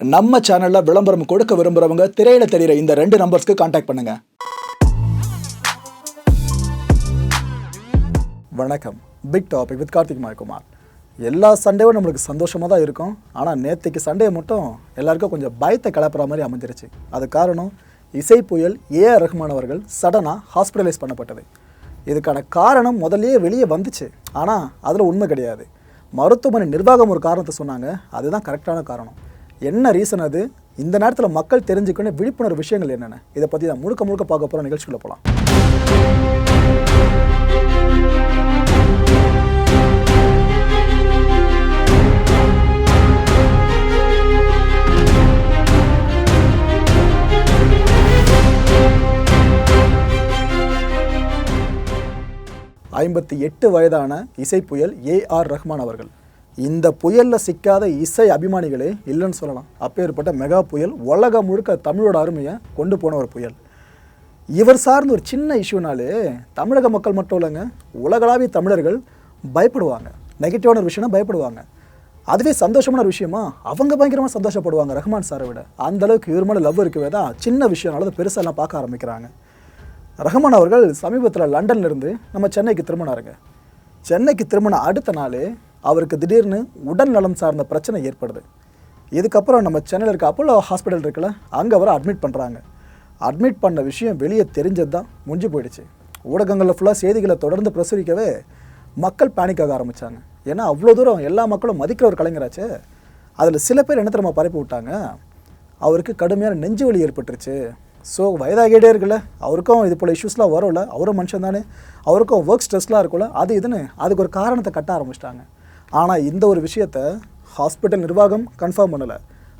நம்ம சேனலில் விளம்பரம் கொடுக்க விரும்புறவங்க திரையில தெரிகிற இந்த ரெண்டு நம்பர்ஸ்க்கு காண்டாக்ட் பண்ணுங்க. வணக்கம். Big topic with Karthik Mayakumar. எல்லா சண்டேவும் நம்மளுக்கு சந்தோஷமாக தான் இருக்கும். ஆனால் நேற்றுக்கு சண்டே மட்டும் எல்லாருக்கும் கொஞ்சம் பயத்தை கலப்புற மாதிரி அமைஞ்சிருச்சு. அது காரணம் இசை புயல் ஏஆர் ரஹ்மான் அவர்கள் சடனாக ஹாஸ்பிட்டலைஸ் பண்ணப்பட்டது. இதுக்கான காரணம் முதல்லையே வெளியே வந்துச்சு. ஆனால் அதில் உண்மை கிடையாது. மருத்துவமனை நிர்வாகம் ஒரு காரணத்தை சொன்னாங்க. அதுதான் கரெக்டான காரணம். என்ன ரீசன் அது? இந்த நேரத்தில் மக்கள் தெரிஞ்சுக்கணும் விழிப்புணர்வு விஷயங்கள் என்னென்ன? இதை பற்றி தான் முழுக்க முழுக்க பார்க்க போகிற நிகழ்ச்சிக்குள்ள போகலாம் ஐம்பத்தி எட்டு வயதான இசை புயல் ஆர் ரஹ்மான் அவர்கள். இந்த புயலில் சிக்காத இசை அபிமானிகளே இல்லைன்னு சொல்லலாம். அப்பேற்பட்ட மெகா புயல் உலகம் முழுக்க தமிழோட அருமையை கொண்டு போன ஒரு புயல். இவர் சார்ந்த ஒரு சின்ன இஷ்யூனாலே தமிழக மக்கள் மட்டும் இல்லைங்க உலகளாவிய தமிழர்கள் பயப்படுவாங்க. நெகட்டிவான ஒரு விஷயம்னா பயப்படுவாங்க. அதுவே சந்தோஷமான ஒரு விஷயமா? அவங்க பயங்கரமாக சந்தோஷப்படுவாங்க ரஹ்மான் சாரை விட. அந்த அளவுக்கு இவர் மேலே லவ் இருக்கவே தான் சின்ன விஷயம்னால அதை பெருசாலாம் பார்க்க ஆரம்பிக்கிறாங்க. ரஹ்மான் அவர்கள் சமீபத்தில் லண்டன்ல இருந்து நம்ம சென்னைக்கு திரும்பினாருங்க. சென்னைக்கு திரும்பின அடுத்த நாள் அவருக்கு திடீர்னு உடல் நலம் சார்ந்த பிரச்சனை ஏற்படுது. இதுக்கப்புறம் நம்ம சென்னையில் இருக்க அப்போலோ ஹாஸ்பிட்டல் இருக்குல்ல அங்கே அவரை அட்மிட் பண்ணுறாங்க அட்மிட் பண்ண விஷயம் வெளியே தெரிஞ்சது தான் முடிஞ்சு போயிடுச்சு. ஊடகங்களில் ஃபுல்லாக செய்திகளை தொடர்ந்து பிரசுரிக்கவே மக்கள் பேனிக் ஆக ஆரம்பித்தாங்க ஏன்னா அவ்வளோ தூரம் எல்லா மக்களும் மதிக்கிற ஒரு கலைஞராச்சே. அதில் சில பேர் என்ன தெரியுமா பரப்பி விட்டாங்க? அவருக்கு கடுமையான நெஞ்சு வலி ஏற்பட்டுருச்சு. ஸோ வயதாகிட்டே இருக்குல்ல அவருக்கும் இது போல் இஷ்யூஸ்லாம் வரும்ல அவரும் மனுஷன் தானே. அவருக்கும் ஒர்க் ஸ்ட்ரெஸ்லாம் இருக்கும்ல அது இதுன்னு அதுக்கு ஒரு காரணத்தை கட்ட ஆரம்பிச்சிட்டாங்க. ஆனால் இந்த ஒரு விஷயத்த ஹாஸ்பிட்டல் நிர்வாகம் கன்ஃபார்ம் பண்ணலை.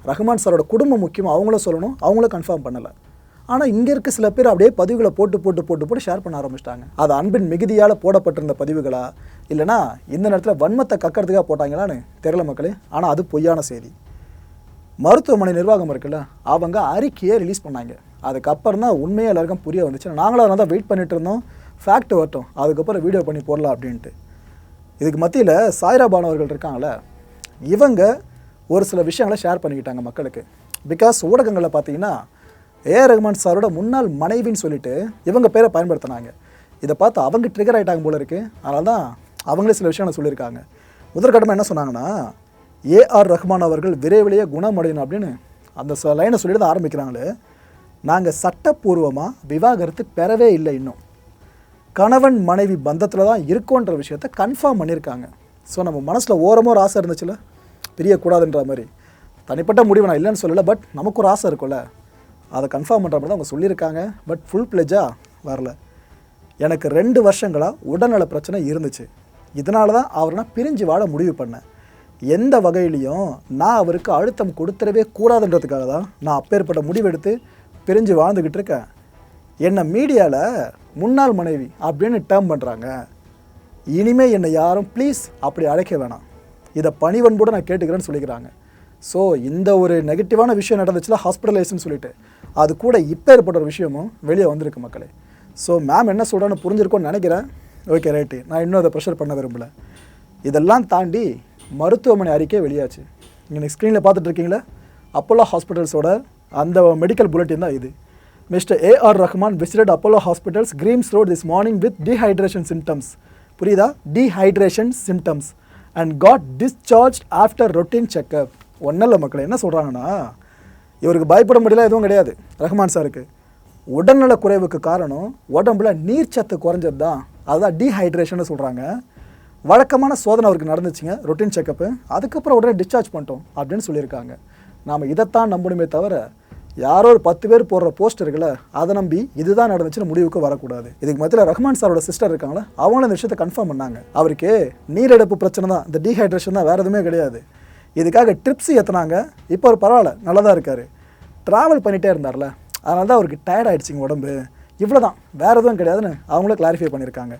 ரஹ்மான் சாரோட குடும்பம் முக்கியம் அவங்களும் சொல்லணும் அவங்களும் கன்ஃபார்ம் பண்ணலை. ஆனால் இங்கே இருக்க சில பேர் அப்படியே பதிவுகளை போட்டு போட்டு போட்டு போட்டு ஷேர் பண்ண ஆரம்பிச்சிட்டாங்க. அது அன்பின் மிகுதியால் போடப்பட்டிருந்த பதிவுகளா? இல்லைனா இந்த நேரத்தில் வன்மத்தை கக்கிறதுக்காக போட்டாங்களான்னு தெரியல மக்களே. ஆனால் அது பொய்யான செய்தி. மருத்துவமனை நிர்வாகம் இருக்குல்ல அவங்க அறிக்கையை ரிலீஸ் பண்ணாங்க. அதுக்கப்புறம் தான் உண்மையாக எல்லாருக்கும் புரிய வந்துச்சு. நாங்களும் அதனால தான் வெயிட் பண்ணிட்டு இருந்தோம். ஃபேக்ட் வரட்டும். அதுக்கப்புறம் வீடியோ பண்ணி போடலாம் அப்படின்ட்டு. இதுக்கு மத்தியில் சாய்ரா பானு அவர்கள் இருக்காங்களே இவங்க ஒரு சில விஷயங்களை ஷேர் பண்ணிக்கிட்டாங்க மக்களுக்கு. பிகாஸ் ஊடகங்களில் பார்த்தீங்கன்னா ஏஆர் ரஹ்மான் சாரோட முன்னாள் மனைவின்னு சொல்லிட்டு இவங்க பேரை பயன்படுத்தினாங்க. இதை பார்த்து அவங்க ட்ரிகர் ஆகிட்டாங்க போல இருக்கு. அதனால தான் அவங்களே சில விஷயங்களை சொல்லியிருக்காங்க. முதற்கட்டமாக என்ன சொன்னாங்கன்னா ஏஆர் ரஹ்மான் அவர்கள் விரைவிலேயே குணமடையணும் அப்படின்னு அந்த ச- லைனை சொல்லிட்டு தான் ஆரம்பிக்கிறாங்களே. நாங்கள் சட்டப்பூர்வமாக விவாகரத்து பெறவே இல்லை இன்னும். கணவன் மனைவி பந்தத்தில் தான் இருக்கோன்ற விஷயத்த கன்ஃபார்ம் பண்ணியிருக்காங்க. ஸோ நம்ம மனசில் ஓரமோ ஒரு ஆசை இருந்துச்சுல? பிரியக்கூடாதுன்ற மாதிரி. தனிப்பட்ட முடிவு நான் இல்லைன்னு சொல்லலை பட் நமக்கு ஒரு ஆசை இருக்கும்ல. அதை கன்ஃபார்ம் பண்ணுற மாதிரி தான் அவங்க சொல்லியிருக்காங்க. பட் ஃபுல் பிளெஜாக வரல. எனக்கு ரெண்டு வருஷங்களாக உடல்நல பிரச்சனை இருந்துச்சு. இதனால தான் அவரை நான் பிரிஞ்சு வாழ முடிவு பண்ணேன். எந்த வகையிலையும் நான் அவருக்கு அழுத்தம் கொடுத்துடவே கூடாதுன்றதுக்காக தான் நான் அப்பேற்பட்ட முடிவெடுத்து பிரிஞ்சு வாழ்ந்துக்கிட்டு இருக்கேன். என்னை மீடியாவில் முன்னாள் மனைவி அப்படின்னு டேர்ம் பண்ணுறாங்க இனிமேல் என்னை யாரும் ப்ளீஸ் அப்படி அழைக்க வேணாம். இதை பணிவன்போடு நான் கேட்டுக்கிறேன்னு சொல்லிக்கிறாங்க. ஸோ இந்த ஒரு நெகட்டிவான விஷயம் நடந்துச்சுல ஹாஸ்பிட்டலைஸ்னு சொல்லிட்டு. அது கூட இப்போ ஏற்பட்ட ஒரு விஷயமும் வெளியே வந்திருக்கு மக்களே. ஸோ மேம் என்ன சொல்கிறான்னு புரிஞ்சிருக்கோன்னு நினைக்கிறேன். ஓகே ரைட்டு நான் இன்னும் அதை ப்ரெஷர் பண்ண விரும்பலை. இதெல்லாம் தாண்டி மருத்துவமனை அறிக்கை வெளியாச்சு. நீங்கள் ஸ்க்ரீனில் பார்த்துட்டு இருக்கீங்களா? அப்போலோ ஹாஸ்பிட்டல்ஸோட அந்த மெடிக்கல் புல்லட்டின் தான் இது. Mister A R Rahman visited Apollo hospitals Greams road this morning with dehydration symptoms புரியுதா? Dehydration symptoms and got discharge after routine checkup ஒன்றும் இல்லை மக்கள் என்ன சொல்கிறாங்கன்னா இவருக்கு பயப்பட முடியல எதுவும் கிடையாது. ரஹ்மான் சாருக்கு. உடல்நல குறைவுக்கு காரணம் உடம்புல நீர்ச்சத்து குறைஞ்சது தான் அதுதான் டீஹைட்ரேஷன் சொல்கிறாங்க வழக்கமான சோதனை அவருக்கு நடந்துச்சுங்க ரொட்டீன் செக்கப்பு அதுக்கப்புறம் உடனே டிஸ்சார்ஜ் பண்ணிட்டோம் அப்படின்னு சொல்லியிருக்காங்க. நாம் இதைத்தான் நம்பணுமே தவிர யாரோ ஒரு பத்து பேர் போடுற போஸ்ட் இருக்குல்ல அதை நம்பி இதுதான் நடந்துச்சுன்னு முடிவுக்கு வரக்கூடாது. இதுக்கு மத்தியில் ரஹ்மான் சாரோட சிஸ்டர் இருக்காங்களா அவங்களும் இந்த விஷயத்தை கன்ஃபார்ம் பண்ணாங்க. அவருக்கு நீரிழப்பு பிரச்சனை தான் இந்த டீஹைட்ரேஷன் தான் வேறு எதுவுமே கிடையாது. இதுக்காக ட்ரிப்ஸ் ஏற்றினாங்க இப்போ அவர் பரவாயில்ல நல்லா தான் இருக்கார். ட்ராவல் பண்ணிகிட்டே இருந்தார்ல அதனால தான் அவருக்கு டயர்ட் ஆகிடுச்சிங்க உடம்பு. இவ்வளோ தான் வேறு எதுவும் கிடையாதுன்னு அவங்களும் கிளாரிஃபை பண்ணியிருக்காங்க.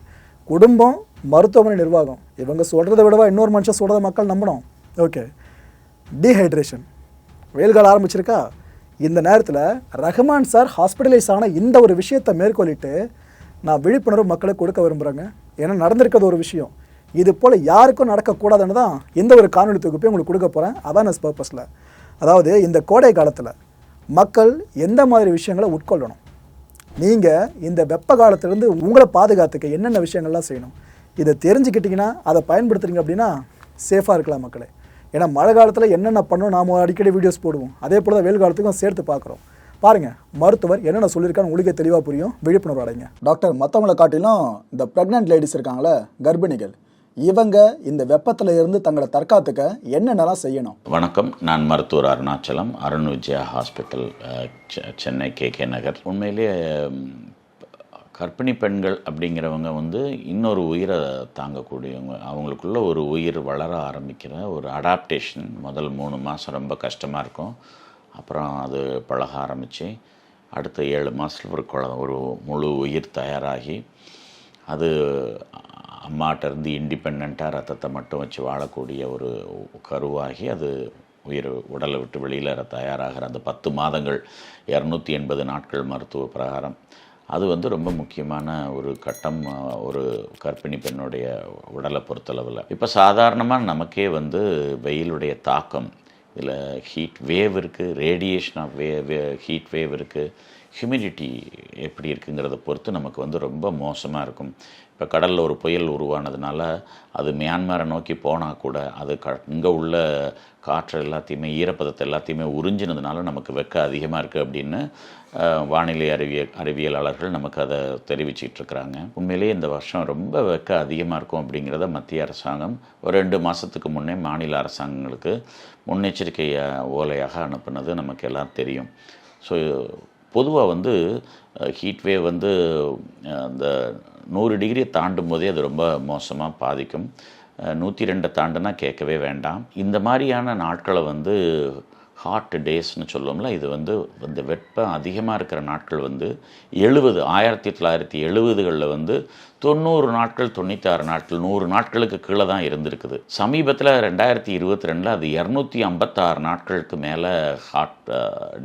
குடும்பம் மருத்துவமனை நிர்வாகம். இவங்க சொல்கிறத விடவா இன்னொரு மனுஷன் சொல்கிறத மக்கள் நம்பணும். ஓகே டீஹைட்ரேஷன் வெயில் காலம் ஆரம்பிச்சிருக்கா? இந்த நேரத்தில் ரஹ்மான் சார் ஹாஸ்பிட்டலைஸ் ஆன இந்த ஒரு விஷயத்தை மேற்கொள்ளிட்டு நான் விழிப்புணர்வு மக்களுக்கு கொடுக்க விரும்புகிறேங்க ஏன்னா நடந்திருக்கிறது ஒரு விஷயம். இது போல் யாருக்கும் நடக்கக்கூடாதுன்னு தான் இந்த ஒரு காணொலி தொகுப்பையும் உங்களுக்கு கொடுக்க போகிறேன் அவேர்னஸ் பர்பஸில் அதாவது இந்த கோடை காலத்தில் மக்கள் எந்த மாதிரி விஷயங்களை உட்கொள்ளணும்? நீங்கள் இந்த வெப்ப காலத்திலேருந்து உங்களை பாதுகாத்துக்க என்னென்ன விஷயங்கள்லாம் செய்யணும்? இதை தெரிஞ்சுக்கிட்டிங்கன்னா அதை பயன்படுத்துறீங்க அப்படின்னா சேஃபாக இருக்கலாம் மக்களே. ஏன்னா மழை காலத்தில் என்னென்ன பண்ணணும் நாம் அடிக்கடி வீடியோஸ் போடுவோம். அதே போல் தான் வெயில் காலத்துக்கும் சேர்த்து பார்க்குறோம். பாருங்க மருத்துவர் என்னென்ன சொல்லியிருக்கான்னு உங்களுக்கே தெளிவாக புரியும். விழிப்புணர்வு அடைங்க. டாக்டர் மற்றவங்களை காட்டிலும் இந்த ப்ரெக்னென்ட் லேடிஸ் இருக்காங்களே கர்ப்பிணிகள் இவங்க இந்த வெப்பத்தில் இருந்து தங்களை தற்காத்துக்க என்னென்னலாம் செய்யணும்? வணக்கம். நான் மருத்துவர் Arunachalam Arun Vijaya hospital Chennai K K Nagar. உண்மையிலேயே கர்ப்பிணி பெண்கள் அப்படிங்கிறவங்க வந்து இன்னொரு உயிரை தாங்கக்கூடியவங்க. அவங்களுக்குள்ள ஒரு உயிர் வளர ஆரம்பிக்கிற ஒரு அடாப்டேஷன் முதல் மூணு மாதம் ரொம்ப கஷ்டமாக இருக்கும். அப்புறம் அது பழக ஆரம்பித்து அடுத்த ஏழு மாதத்தில் ஒரு குழ ஒரு முழு உயிர் தயாராகி அது அம்மாட்டிருந்து இண்டிபெண்ட்டாக ரத்தத்தை மட்டும் வச்சு வாழக்கூடிய ஒரு கருவாகி அது உயிர் உடலை விட்டு வெளியில் தயாராகிற அந்த பத்து மாதங்கள் இரநூத்தி எண்பது நாட்கள் மருத்துவ பிரகாரம் அது வந்து ரொம்ப முக்கியமான ஒரு கட்டம் ஒரு கர்ப்பிணி பெண்ணுடைய உடலை பொறுத்தளவில். இப்போ சாதாரணமாக நமக்கே வந்து வெயிலுடைய தாக்கம் இதில் ஹீட் வேவ் இருக்குது radiation of way heat wave இருக்குது ஹியூமிடிட்டி எப்படி இருக்குங்கிறத பொறுத்து நமக்கு வந்து ரொம்ப மோசமாக இருக்கும். இப்போ கடலில் ஒரு புயல் உருவானதுனால அது மியான்மரை நோக்கி போனால் கூட அது க இங்கே உள்ள காற்று எல்லாத்தையுமே ஈரப்பதத்தை எல்லாத்தையுமே உறிஞ்சினதுனால நமக்கு வெக்க அதிகமாக இருக்குது அப்படின்னு வானிலை அறிவிய அறிவியலாளர்கள் நமக்கு அதை தெரிவிச்சிட்டு இருக்கிறாங்க. உண்மையிலேயே இந்த வருஷம் ரொம்ப வெக்க அதிகமாக இருக்கும் அப்படிங்கிறத மத்திய அரசாங்கம் ஒரு ரெண்டு மாதத்துக்கு முன்னே மாநில அரசாங்கங்களுக்கு முன்னெச்சரிக்கை ஓலையாக அனுப்புனது நமக்கு எல்லாம் தெரியும். ஸோ பொதுவாக வந்து ஹீட் வேவ் வந்து அந்த நூறு டிகிரியை தாண்டும் போதே அது ரொம்ப மோசமாக பாதிக்கும். நூற்றி ரெண்டை தாண்டுனா கேட்கவே வேண்டாம். இந்த மாதிரியான நாட்களை வந்து ஹாட் டேஸ்னு சொல்லுவோம்ல இது வந்து இந்த வெப்பம் அதிகமாக இருக்கிற நாட்கள் வந்து எழுபது ஆயிரத்தி தொள்ளாயிரத்தி எழுபதுகளில் வந்து தொண்ணூறு நாட்கள் தொண்ணூத்தாறு நாட்கள் நூறு நாட்களுக்கு கீழே தான் இருந்திருக்குது. சமீபத்தில் ரெண்டாயிரத்தி இருபத்தி ரெண்டில் அது இரநூத்தி ஐம்பத்தாறு நாட்களுக்கு மேலே ஹாட்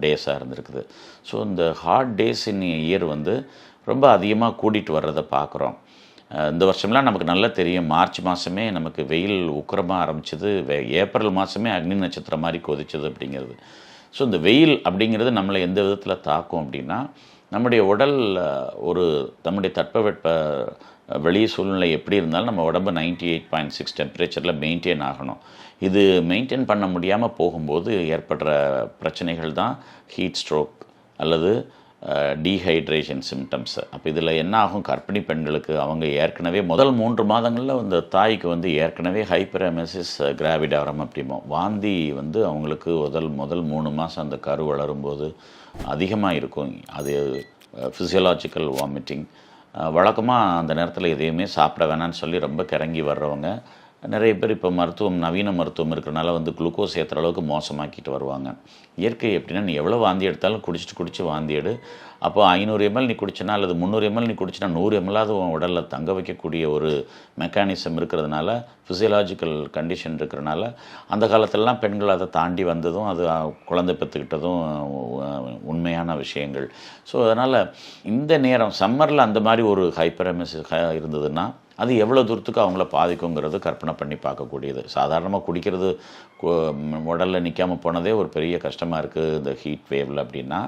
டேஸாக இருந்திருக்குது. ஸோ இந்த ஹாட் டேஸ் இன் இயர் வந்து ரொம்ப அதிகமாக கூட்டிகிட்டு வர்றதை பார்க்குறோம். இந்த வருஷம்லாம் நமக்கு நல்லா தெரியும். மார்ச் மாதமே நமக்கு வெயில் உக்கிரமாக ஆரம்பிச்சது. வே ஏப்ரல் மாதமே அக்னி நட்சத்திரம் மாதிரி கொதிச்சது அப்படிங்கிறது. ஸோ இந்த வெயில் அப்படிங்கிறது நம்மளை எந்த விதத்தில் தாக்கும் அப்படின்னா நம்முடைய உடல் ஒரு நம்முடைய தட்பவெட்ப வெளி சூழ்நிலை எப்படி இருந்தாலும் நம்ம உடம்பு நைன்டி எயிட் பாயிண்ட் சிக்ஸ் டெம்பரேச்சரில் மெயின்டைன் ஆகணும். இது மெயின்டைன் பண்ண முடியாமல் போகும்போது ஏற்படுற பிரச்சனைகள் தான் ஹீட் ஸ்ட்ரோக் அல்லது டீஹைட்ரேஷன் சிம்டம்ஸ் அப்போ இதில் என்ன ஆகும் கர்ப்பிணி பெண்களுக்கு அவங்க ஏற்கனவே முதல் மூன்று மாதங்களில் அந்த தாய்க்கு வந்து ஏற்கனவே ஹைப்பரமெசிஸ் கிராவிடாரம் அப்படிம்போம் வாந்தி வந்து அவங்களுக்கு முதல் முதல் மூணு மாதம் அந்த கரு வளரும்போது அதிகமாக இருக்கும். அது ஃபிசியலாஜிக்கல் வாமிட்டிங் வழக்கமாக அந்த நேரத்தில் எதையுமே சாப்பிட வேணாம்னு சொல்லி ரொம்ப கிறங்கி வர்றவங்க நிறைய பேர் இப்போ மருத்துவம் நவீன மருத்துவம் இருக்கிறனால வந்து குளுக்கோஸ் ஏற்றுற அளவுக்கு மோசமாக்கிட்டு வருவாங்க. இயற்கை எப்படின்னா நீ எவ்வளோ வாந்தி எடுத்தாலும் குடிச்சிட்டு குடிச்சு வாந்தி எடு. அப்போ ஐநூறு எம்எல் நீ குடிச்சினா அல்லது முந்நூறு எம்எல் நீ குடிச்சினா நூறு எம்எல்லாவது உன் உடலில் தங்க வைக்கக்கூடிய ஒரு மெக்கானிசம் இருக்கிறதுனால ஃபிசியலாஜிக்கல் கண்டிஷன் இருக்கிறனால அந்த காலத்திலலாம் பெண்கள் அதை தாண்டி வந்ததும் அது குழந்தை பெற்றுக்கிட்டதும் உண்மையான விஷயங்கள். ஸோ அதனால் இந்த நேரம் சம்மரில் அந்த மாதிரி ஒரு ஹைப்பரமிஸ் இருந்ததுன்னா அது எவ்வளோ தூரத்துக்கு அவங்கள பாதிக்குங்கிறது கற்பனை பண்ணி பார்க்கக்கூடியது. சாதாரணமாக குடிக்கிறது உடலில் நிற்காம போனதே ஒரு பெரிய கஷ்டமாக இருக்குது இந்த ஹீட் வேவில் அப்படின்னா.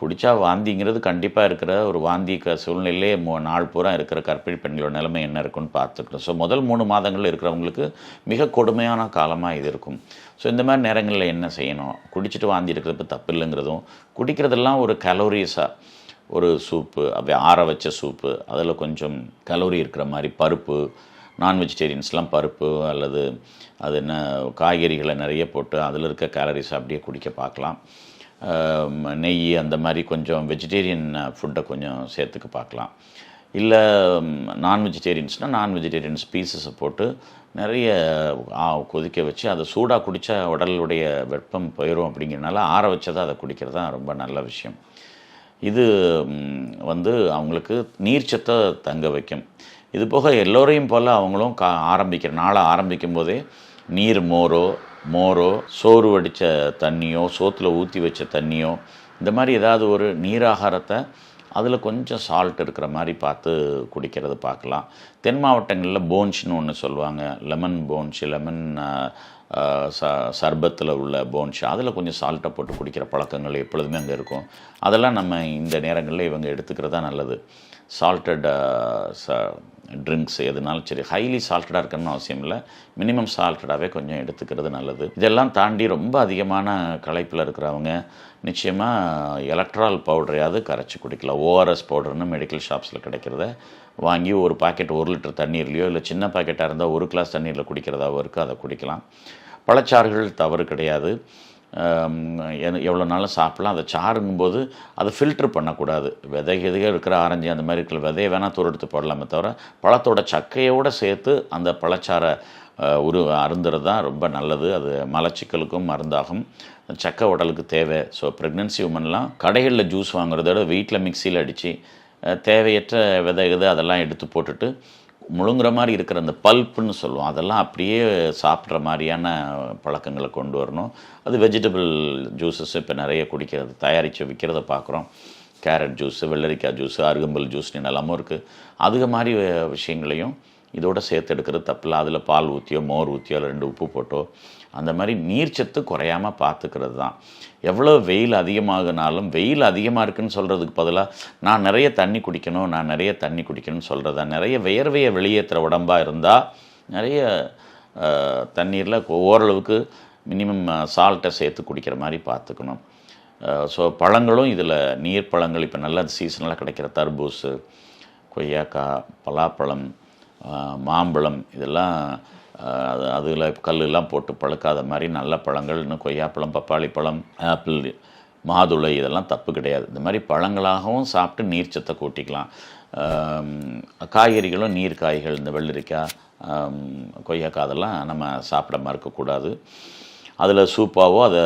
குடித்தா வாந்திங்கிறது கண்டிப்பாக இருக்கிற ஒரு வாந்தி க சூழ்நிலையிலே மோ நாள் பூரா இருக்கிற கர்ப்பிணி பெண்களோட நிலைமை என்ன இருக்குன்னு பார்த்துக்கணும். ஸோ முதல் மூணு மாதங்கள் இருக்கிறவங்களுக்கு மிக கொடுமையான காலமாக இது இருக்கும். ஸோ இந்த மாதிரி நேரங்களில் என்ன செய்யணும்? குடிச்சிட்டு வாந்தி இருக்கிறப்ப தப்பு இல்லைங்கிறதும் குடிக்கிறதெல்லாம் ஒரு கலோரிஸாக ஒரு சூப்பு அப்படியே ஆற வச்ச சூப்பு அதில் கொஞ்சம் கலோரி இருக்கிற மாதிரி பருப்பு நான் வெஜிடேரியன்ஸ்லாம் பருப்பு அல்லது அது என்ன காய்கறிகளை நிறைய போட்டு அதில் இருக்க கேலரிஸ் அப்படியே குடிக்க பார்க்கலாம். நெய் அந்த மாதிரி கொஞ்சம் வெஜிடேரியன் ஃபுட்டை கொஞ்சம் சேர்த்துக்க பார்க்கலாம். இல்லை நான் வெஜிடேரியன்ஸ்னால் நான் வெஜிடேரியன்ஸ் பீசஸை போட்டு நிறைய ஆ, கொதிக்க வச்சு அதை சூடாக குடித்தா உடலுடைய வெப்பம் போயிடும் அப்படிங்கிறனால ஆற வச்சதை அதை குடிக்கிறது தான் ரொம்ப நல்ல விஷயம். இது வந்து அவங்களுக்கு நீர்ச்சத்தை தங்க வைக்கும். இது போக எல்லோரையும் போல் அவங்களும் கா ஆரம்பிக்கிற நாளை ஆரம்பிக்கும் போதே நீர் மோரோ மோரோ சோறு வடித்த தண்ணியோ சோத்தில் ஊற்றி வச்ச தண்ணியோ இந்த மாதிரி ஏதாவது ஒரு நீராகாரத்தை அதில் கொஞ்சம் சால்ட் இருக்கிற மாதிரி பார்த்து குடிக்கிறது பார்க்கலாம். தென் மாவட்டங்களில் போன்ஸ்னு ஒன்று சொல்லுவாங்க. லெமன் போன்ஸ் லெமன் ச சர்பத்தில் உள்ள போன்ஷா அதில் கொஞ்சம் சால்ட்டை போட்டு குடிக்கிற பழக்கங்கள் எப்பொழுதுமே அங்கே இருக்கும். அதெல்லாம் நம்ம இந்த நேரங்களில் இவங்க எடுத்துக்கிறது தான் நல்லது சால்ட்டட் ச ட்ரிங்க்ஸ் எதுனாலும் சரி ஹைலி சால்ட்டடாக இருக்கணும்னு அவசியம் இல்லை. மினிமம் சால்ட்டடாகவே கொஞ்சம் எடுத்துக்கிறது நல்லது. இதெல்லாம் தாண்டி ரொம்ப அதிகமான களைப்பில் இருக்கிறவங்க நிச்சயமாக எலக்ட்ரால் பவுடரையாவது கரைச்சி குடிக்கலாம். ஓஆர்எஸ் பவுடர்னு மெடிக்கல் ஷாப்ஸில் கிடைக்கிறத வாங்கி ஒரு பாக்கெட் ஒரு லிட்டர் தண்ணீர்லையோ இல்லை சின்ன பாக்கெட்டாக இருந்தால் ஒரு கிளாஸ் தண்ணீரில் குடிக்கிறதாவோ இருக்குது அதை குடிக்கலாம். பழச்சாறுகள் தவறு கிடையாது. எவ்வளோ நாளும் சாப்பிட்லாம். அதை சாருங்கும்போது அதை ஃபில்ட்ரு பண்ணக்கூடாது. விதை எதுக இருக்கிற ஆரஞ்சு அந்த மாதிரி இருக்கிற விதையை வேணால் தூர எடுத்து போடலாமே தவிர பழத்தோட சக்கையோடு சேர்த்து அந்த பழச்சாரை உரு அருந்துறது தான் ரொம்ப நல்லது. அது மலச்சிக்கலுக்கும் மருந்தாகும். சக்கை உடலுக்கு தேவை. ஸோ ப்ரெக்னென்சி உமன்லாம் கடைகளில் ஜூஸ் வாங்குறத விட வீட்டில் மிக்சியில் அடித்து தேவையற்ற விதை இது அதெல்லாம் எடுத்து போட்டுட்டு முழுங்குற மாதிரி இருக்கிற அந்த பல்ப்புன்னு சொல்லுவோம். அதெல்லாம் அப்படியே சாப்பிட்ற மாதிரியான பழக்கங்களை கொண்டு வரணும். அது வெஜிடபிள் ஜூஸஸ் இப்போ நிறைய குடிக்கிறது தயாரித்து விற்கிறத பார்க்குறோம். கேரட் ஜூஸு வெள்ளரிக்காய் ஜூஸு அருகம்புல் ஜூஸ் எல்லாமும் இருக்குது அதுக மாதிரி விஷயங்களையும் இதோட சேர்த்து எடுக்கிறது தப்பில்லை. அதில் பால் ஊற்றியோ மோர் ஊற்றியோ இல்லை ரெண்டு உப்பு போட்டோ அந்த மாதிரி நீர்ச்சத்து குறையாமல் பார்த்துக்கிறது தான். எவ்வளோ வெயில் அதிகமாகினாலும் வெயில் அதிகமாக இருக்குன்னு சொல்கிறதுக்கு பதிலாக நான் நிறைய தண்ணி குடிக்கணும் நான் நிறைய தண்ணி குடிக்கணும்னு சொல்கிறதா நிறைய வியர்வையை வெளியேற்றுற உடம்பாக இருந்தால் நிறைய தண்ணீரில் ஓரளவுக்கு மினிமம் சால்ட்டை சேர்த்து குடிக்கிற மாதிரி பார்த்துக்கணும். ஸோ பழங்களும் இதில் நீர் பழங்கள் இப்போ நல்ல சீசனலாக கிடைக்கிற தர்பூசு கொய்யாக்காய் பலாப்பழம் மாம்பழம் இதெல்லாம் அது அதில் கல்லெல்லாம் போட்டு பழுக்காத மாதிரி நல்ல பழங்கள் இன்னும் கொய்யாப்பழம் பப்பாளி பழம் ஆப்பிள் மாதுளை இதெல்லாம் தப்பு கிடையாது. இந்த மாதிரி பழங்களாகவும் சாப்பிட்டு நீர்ச்சத்தை கூட்டிக்கலாம். காய்கறிகளும் நீர் காய்கள் இந்த வெள்ளரிக்காய் கொய்யாக்காய் அதெல்லாம் நம்ம சாப்பிட மறுக்கக்கூடாது அதில் சூப்பாவோ அதை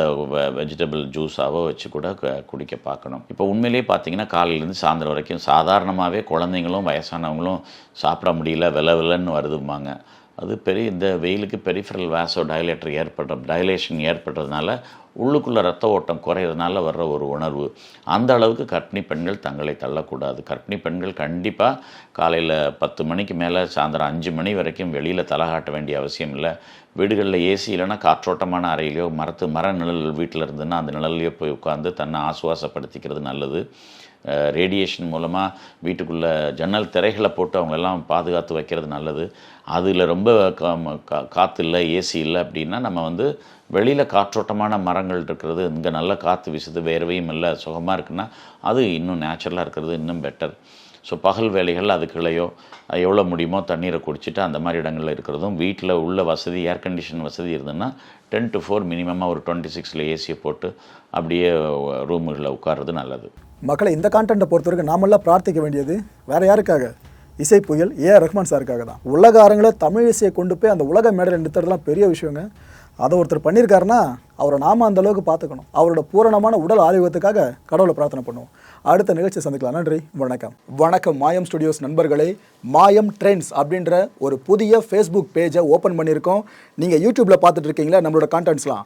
வெஜிடபிள் ஜூஸாவோ வச்சு கூட குடிக்க பார்க்கணும் இப்போ உண்மையிலேயே பார்த்தீங்கன்னா காலையிலேருந்து சாயந்தரம் வரைக்கும் சாதாரணமாகவே குழந்தைங்களும் வயசானவங்களும் சாப்பிட முடியல வில விலன்னு வருதும்பாங்க. அது பெரிய இந்த வெயிலுக்கு பெரிஃபரல் வேசோ டைலேட்டர் ஏற்படுற டைலேஷன் ஏற்படுறதுனால உள்ளுக்குள்ளே ரத்த ஓட்டம் குறையிறதுனால வர்ற ஒரு உணர்வு. அந்த அளவுக்கு கர்ப்பிணி பெண்கள் தங்களை தள்ளக்கூடாது. கர்ப்பிணி பெண்கள் கண்டிப்பாக காலையில் பத்து மணிக்கு மேலே சாயந்தரம் அஞ்சு மணி வரைக்கும் வெளியில் தலை காட்ட வேண்டிய அவசியம் இல்லை. வீடுகளில் ஏசி இல்லைன்னா காற்றோட்டமான அறையிலையோ மரத்து மர நிழல் வீட்டில் இருந்துன்னா அந்த நிழல்லையோ போய் உட்காந்து தன்னை ஆசுவாசப்படுத்திக்கிறது நல்லது. ரேடியேஷன் மூலமாக வீட்டுக்குள்ளே ஜன்னல் திரைகளை போட்டு அவங்களெல்லாம் பாதுகாத்து வைக்கிறது நல்லது. அதில் ரொம்ப கா- காற்று இல்லை ஏசி இல்லை அப்படின்னா நம்ம வந்து வெளியில் காற்றோட்டமான மரங்கள் இருக்கிறது இங்கே நல்ல காற்று வீசுது வேர்வையும் இல்லை சுகமாக இருக்குன்னா அது இன்னும் நேச்சுரலாக இருக்கிறது இன்னும் பெட்டர் ஸோ பகல் வேலைகள் அதுக்குள்ளேயோ எவ்வளோ முடியுமோ தண்ணீரை குடிச்சிட்டு அந்த மாதிரி இடங்களில் இருக்கிறதும் வீட்டில் உள்ள வசதி ஏர் கண்டிஷன் வசதி இருந்ததுன்னா டென் டு ஃபோர் மினிமமாக ஒரு டுவெண்ட்டி சிக்ஸில் ஏசியை போட்டு அப்படியே ரூமுகளில் உட்கார்றது நல்லது. மக்களை இந்த கான்டென்ட்டை பொறுத்த வரைக்கும் நாமெல்லாம் பிரார்த்திக்க வேண்டியது வேறு யாருக்காக? இசை புயல் ஏ ரஹ்மான் சாருக்காக தான். உலக அரங்கில் தமிழ் இசையை கொண்டு போய் அந்த உலக மேடல் நிறுத்துறதுலாம் பெரிய விஷயங்க. அதை ஒருத்தர் பண்ணியிருக்காருன்னா அவரை நாம அந்த அளவுக்கு பார்த்துக்கணும். அவரோட பூரணமான உடல் ஆரோக்கியத்துக்காக கடவுளை பிரார்த்தனை பண்ணுவோம். அடுத்த நிகழ்ச்சி சந்திக்கலாம். நன்றி. வணக்கம். வணக்கம் மாயம் ஸ்டுடியோஸ் நண்பர்களே. மாயம் ட்ரெண்ட்ஸ் அப்படின்ற ஒரு புதிய ஃபேஸ்புக் பேஜை ஓப்பன் பண்ணியிருக்கோம். நீங்கள் யூடியூப்பில் பார்த்துட்டு இருக்கீங்களா? நம்மளோட கான்டென்ட்ஸ்லாம்